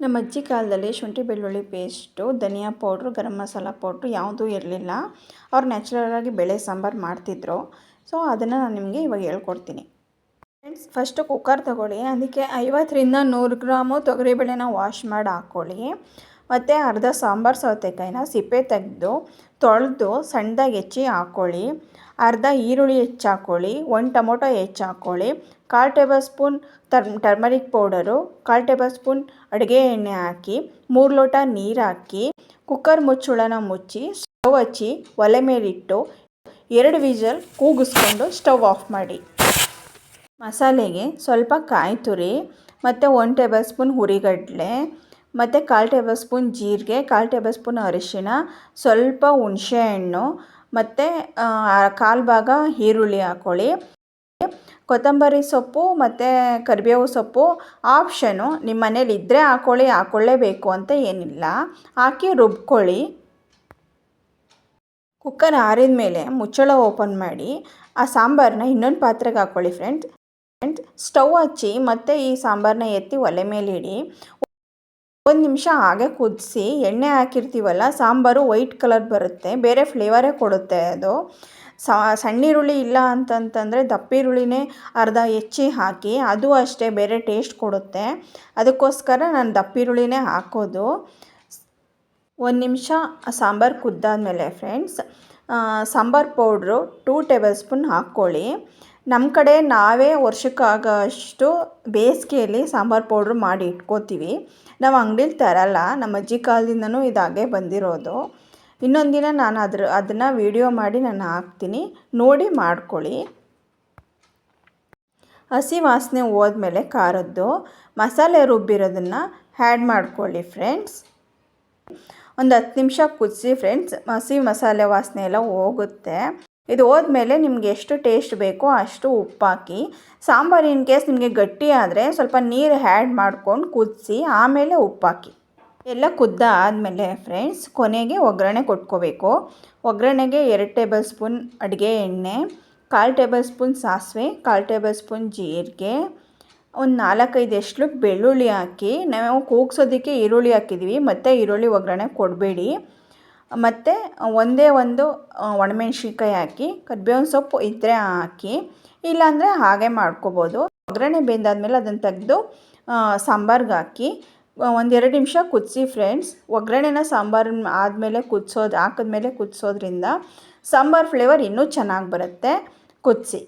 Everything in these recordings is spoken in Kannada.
ನಮ್ಮ ಅಜ್ಜಿ ಕಾಲದಲ್ಲಿ ಶುಂಠಿ ಬೆಳ್ಳುಳ್ಳಿ ಪೇಸ್ಟು, ಧನಿಯಾ ಪೌಡ್ರು, ಗರಂ ಮಸಾಲ ಪೌಡ್ರು ಯಾವುದೂ ಇರಲಿಲ್ಲ. ಅವ್ರು ನ್ಯಾಚುರಲಾಗಿ ಬೇಳೆ ಸಾಂಬಾರು ಮಾಡ್ತಿದ್ರು. ಸೊ, ಅದನ್ನು ನಾನು ನಿಮಗೆ ಇವಾಗ ಹೇಳ್ಕೊಡ್ತೀನಿ. ಫ್ರೆಂಡ್ಸ್ ಫಸ್ಟು ಕುಕ್ಕರ್ ತೊಗೊಳ್ಳಿ. ಅದಕ್ಕೆ ಐವತ್ತರಿಂದ ನೂರು ಗ್ರಾಮು ತೊಗರಿಬೇಳೆನ ವಾಶ್ ಮಾಡಿ ಹಾಕ್ಕೊಳ್ಳಿ. ಮತ್ತು ಅರ್ಧ ಸಾಂಬಾರು ಸೌತೆಕಾಯಿನ ಸಿಪ್ಪೆ ತೆಗೆದು ತೊಳೆದು ಸಣ್ಣದಾಗಿ ಹೆಚ್ಚಿ ಹಾಕ್ಕೊಳ್ಳಿ ಅರ್ಧ ಈರುಳ್ಳಿ ಹೆಚ್ಚಾಕ್ಕೊಳ್ಳಿ ಒಂದು ಟೊಮೊಟೊ ಹೆಚ್ಚಾಕ್ಕೊಳ್ಳಿ ಕಾಲು ಟೇಬಲ್ ಸ್ಪೂನ್ ಟರ್ ಟರ್ಮರಿಕ್ ಪೌಡರು, ಕಾಲು ಟೇಬಲ್ ಸ್ಪೂನ್ ಅಡುಗೆ ಎಣ್ಣೆ ಹಾಕಿ, ಮೂರು ಲೋಟ ನೀರು ಹಾಕಿ, ಕುಕ್ಕರ್ ಮುಚ್ಚುಳನ ಮುಚ್ಚಿ, ಸ್ಟವ್ ಹಚ್ಚಿ, ಒಲೆ ಮೇಲಿಟ್ಟು ಎರಡು ವಿಜಲ್ ಕೂಗಿಸ್ಕೊಂಡು ಸ್ಟವ್ ಆಫ್ ಮಾಡಿ. ಮಸಾಲೆಗೆ ಸ್ವಲ್ಪ ಕಾಯಿ ತುರಿ, ಮತ್ತು ಒಂದು ಟೇಬಲ್ ಸ್ಪೂನ್ ಹುರಿಗಡಲೆ ಮತ್ತು ಕಾಲು ಟೇಬಲ್ ಸ್ಪೂನ್ ಜೀರಿಗೆ, ಕಾಲು ಟೇಬಲ್ ಸ್ಪೂನ್ ಅರಿಶಿಣ, ಸ್ವಲ್ಪ ಹುಣಸೆಹಣ್ಣು ಮತ್ತು ಕಾಲು ಭಾಗ ಈರುಳ್ಳಿ ಹಾಕ್ಕೊಳ್ಳಿ ಕೊತ್ತಂಬರಿ ಸೊಪ್ಪು ಮತ್ತು ಕರಿಬೇವು ಸೊಪ್ಪು ಆಪ್ಷನು ನಿಮ್ಮ ಮನೇಲಿ ಇದ್ದರೆ ಹಾಕ್ಕೊಳ್ಳಿ ಹಾಕ್ಕೊಳ್ಳೇಬೇಕು ಅಂತ ಏನಿಲ್ಲ. ಹಾಕಿ ರುಬ್ಕೊಳ್ಳಿ. ಕುಕ್ಕರ್ ಆರಿದ ಮೇಲೆ ಮುಚ್ಚಳ ಓಪನ್ ಮಾಡಿ, ಆ ಸಾಂಬಾರನ್ನ ಇನ್ನೊಂದು ಪಾತ್ರೆಗೆ ಹಾಕ್ಕೊಳ್ಳಿ ಫ್ರೆಂಡ್ಸ್ ಫ್ರೆಂಡ್ಸ್ ಸ್ಟವ್ ಹಚ್ಚಿ ಮತ್ತು ಈ ಸಾಂಬಾರನ್ನ ಎತ್ತಿ ಒಲೆ ಮೇಲೆ ಇಡಿ. ಒಂದು ನಿಮಿಷ ಹಾಗೆ ಕುದಿಸಿ ಎಣ್ಣೆ ಹಾಕಿರ್ತೀವಲ್ಲ, ಸಾಂಬಾರು ವೈಟ್ ಕಲರ್ ಬರುತ್ತೆ, ಬೇರೆ ಫ್ಲೇವರೇ ಕೊಡುತ್ತೆ ಅದು. ಸಣ್ಣ ಈರುಳ್ಳಿ ಇಲ್ಲ ಅಂತಂತಂದರೆ ದಪ್ಪ ಈರುಳ್ಳಿನೇ ಅರ್ಧ ಹೆಚ್ಚಿ ಹಾಕಿ, ಅದು ಅಷ್ಟೇ ಬೇರೆ ಟೇಸ್ಟ್ ಕೊಡುತ್ತೆ. ಅದಕ್ಕೋಸ್ಕರ ನಾನು ದಪ್ಪ ಈರುಳ್ಳಿನೇ ಹಾಕೋದು. ಒಂದು ನಿಮಿಷ sambar ಕುದ್ದಾದಮೇಲೆ friends sambar powder two tablespoon ಹಾಕ್ಕೊಳ್ಳಿ. ನಮ್ಮ ಕಡೆ ನಾವೇ ವರ್ಷಕ್ಕಾಗೋಷ್ಟು ಬೇಸಿಗೆಯಲ್ಲಿ ಸಾಂಬಾರು ಪೌಡ್ರ್ ಮಾಡಿ ಇಟ್ಕೋತೀವಿ. ನಾವು ಅಂಗ್ಡೀಲಿ ತರಲ್ಲ, ನಮ್ಮ ಅಜ್ಜಿ ಕಾಲದಿಂದನೂ ಇದು ಹಾಗೆ ಬಂದಿರೋದು. ಇನ್ನೊಂದು ದಿನ ನಾನು ಅದ್ರ, ಅದನ್ನು ವೀಡಿಯೋ ಮಾಡಿ ನಾನು ಹಾಕ್ತೀನಿ. ನೋಡಿ ಮಾಡ್ಕೊಳ್ಳಿ. ಹಸಿ ವಾಸನೆ ಹೋದ್ಮೇಲೆ ಖಾರದ್ದು, ಮಸಾಲೆ ರುಬ್ಬಿರೋದನ್ನು ಹ್ಯಾಡ್ ಮಾಡ್ಕೊಳ್ಳಿ ಫ್ರೆಂಡ್ಸ್ ಒಂದು ಹತ್ತು ನಿಮಿಷ ಕುದಿಸಿ ಫ್ರೆಂಡ್ಸ್ ಹಸಿ ಮಸಾಲೆ ವಾಸನೆ ಎಲ್ಲ ಹೋಗುತ್ತೆ. ಇದು ಹೋದ್ಮೇಲೆ ನಿಮಗೆ ಎಷ್ಟು ಟೇಸ್ಟ್ ಬೇಕೋ ಅಷ್ಟು ಉಪ್ಪಾಕಿ, ಸಾಂಬಾರು ಇನ್ ಕೇಸ್ ನಿಮಗೆ ಗಟ್ಟಿ ಆದರೆ ಸ್ವಲ್ಪ ನೀರು ಹ್ಯಾಡ್ ಮಾಡ್ಕೊಂಡು ಕುದಿಸಿ, ಆಮೇಲೆ ಉಪ್ಪಾಕಿ. ಎಲ್ಲ ಕುದ್ದ ಆದಮೇಲೆ ಫ್ರೆಂಡ್ಸ್ ಕೊನೆಗೆ ಒಗ್ಗರಣೆ ಕೊಟ್ಕೋಬೇಕು. ಒಗ್ಗರಣೆಗೆ ಎರಡು ಟೇಬಲ್ ಸ್ಪೂನ್ ಅಡುಗೆ ಎಣ್ಣೆ, ಕಾಲು ಟೇಬಲ್ ಸ್ಪೂನ್ ಸಾಸಿವೆ, ಕಾಲು ಟೇಬಲ್ ಸ್ಪೂನ್ ಜೀರಿಗೆ, ಒಂದು ನಾಲ್ಕೈದು ಎಷ್ಟು ಬೆಳ್ಳುಳ್ಳಿ ಹಾಕಿ, ನಾವು ಕೂಗ್ಸೋದಕ್ಕೆ ಈರುಳ್ಳಿ ಹಾಕಿದ್ದೀವಿ ಮತ್ತು ಈರುಳ್ಳಿ ಒಗ್ಗರಣೆ ಕೊಡಬೇಡಿ. ಮತ್ತು ಒಂದೇ ಒಂದು ಒಣಮೆಣ್ಸಿನ್ಕಾಯಿ ಹಾಕಿ, ಕರ್ಬೇವಿನ ಸೊಪ್ಪು ಇದ್ದರೆ ಹಾಕಿ, ಇಲ್ಲಾಂದರೆ ಹಾಗೆ ಮಾಡ್ಕೋಬೋದು. ಒಗ್ಗರಣೆ ಬೆಂದಾದ್ಮೇಲೆ ಅದನ್ನು ತೆಗೆದು ಸಾಂಬಾರ್ಗೆ ಹಾಕಿ ಒಂದೆರಡು ನಿಮಿಷ ಕುದಿಸಿ ಫ್ರೆಂಡ್ಸ್ ಒಗ್ಗರಣೆನ ಸಾಂಬಾರು ಆದಮೇಲೆ ಕುದಿಸೋದು, ಹಾಕಿದ್ಮೇಲೆ ಕುದಿಸೋದ್ರಿಂದ ಸಾಂಬಾರು ಫ್ಲೇವರ್ ಇನ್ನೂ ಚೆನ್ನಾಗಿ ಬರುತ್ತೆ. ಕುದಿಸಿ.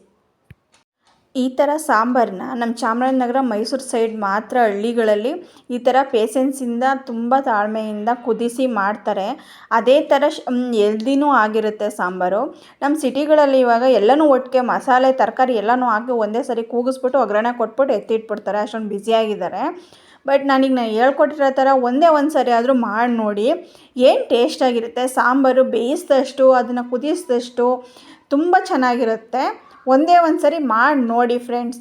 ಈ ಥರ ಸಾಂಬಾರನ್ನ ನಮ್ಮ ಚಾಮರಾಜನಗರ ಮೈಸೂರು ಸೈಡ್ ಮಾತ್ರ ಹಳ್ಳಿಗಳಲ್ಲಿ ಈ ಥರ ಪೇಸೆನ್ಸಿಂದ ತುಂಬ ತಾಳ್ಮೆಯಿಂದ ಕುದಿಸಿ ಮಾಡ್ತಾರೆ. ಅದೇ ಥರ ಎಲ್ದಿನೂ ಆಗಿರುತ್ತೆ ಸಾಂಬಾರು. ನಮ್ಮ ಸಿಟಿಗಳಲ್ಲಿ ಇವಾಗ ಎಲ್ಲನೂ ಒಟ್ಟಿಗೆ ಮಸಾಲೆ, ತರಕಾರಿ ಎಲ್ಲನೂ ಹಾಕಿ ಒಂದೇ ಸರಿ ಕೂಗಿಸ್ಬಿಟ್ಟು ಒಗ್ಗರಣೆ ಕೊಟ್ಬಿಟ್ಟು ಎತ್ತಿಟ್ಬಿಡ್ತಾರೆ. ಅಷ್ಟೊಂದು ಬ್ಯುಸಿಯಾಗಿದ್ದಾರೆ ಬಟ್ ನಾನೀಗ ನಾನು ಹೇಳ್ಕೊಟ್ಟಿರೋ ಥರ ಒಂದೇ ಒಂದು ಸರಿ ಆದರೂ ಮಾಡಿ ನೋಡಿ ಏನು ಟೇಸ್ಟಾಗಿರುತ್ತೆ ಸಾಂಬಾರು ಬೇಯಿಸಿದಷ್ಟು, ಅದನ್ನು ಕುದಿಸಿದಷ್ಟು ತುಂಬ ಚೆನ್ನಾಗಿರುತ್ತೆ. ಒಂದೇ ಒಂದು ಸರಿ ಮಾಡಿ ನೋಡಿ ಫ್ರೆಂಡ್ಸ್